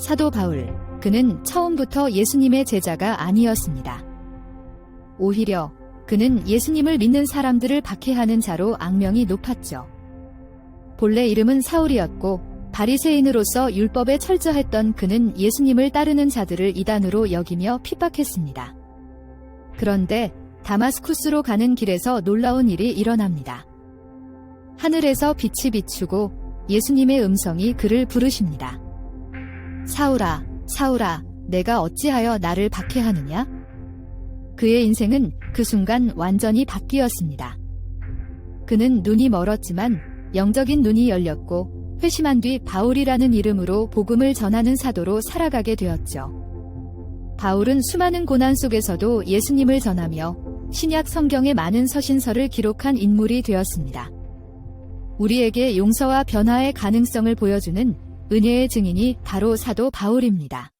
사도 바울, 그는 처음부터 예수님의 제자가 아니었습니다. 오히려 그는 예수님을 믿는 사람들을 박해하는 자로 악명이 높았죠. 본래 이름은 사울이었고 바리새인으로서 율법에 철저했던 그는 예수님을 따르는 자들을 이단으로 여기며 핍박했습니다. 그런데 다마스쿠스로 가는 길에서 놀라운 일이 일어납니다. 하늘에서 빛이 비추고 예수님의 음성이 그를 부르십니다. 사울아, 사울아, 내가 어찌하여 나를 박해하느냐? 그의 인생은 그 순간 완전히 바뀌었습니다. 그는 눈이 멀었지만 영적인 눈이 열렸고 회심한 뒤 바울이라는 이름으로 복음을 전하는 사도로 살아가게 되었죠. 바울은 수많은 고난 속에서도 예수님을 전하며 신약 성경의 많은 서신서를 기록한 인물이 되었습니다. 우리에게 용서와 변화의 가능성을 보여주는 은혜의 증인이 바로 사도 바울입니다.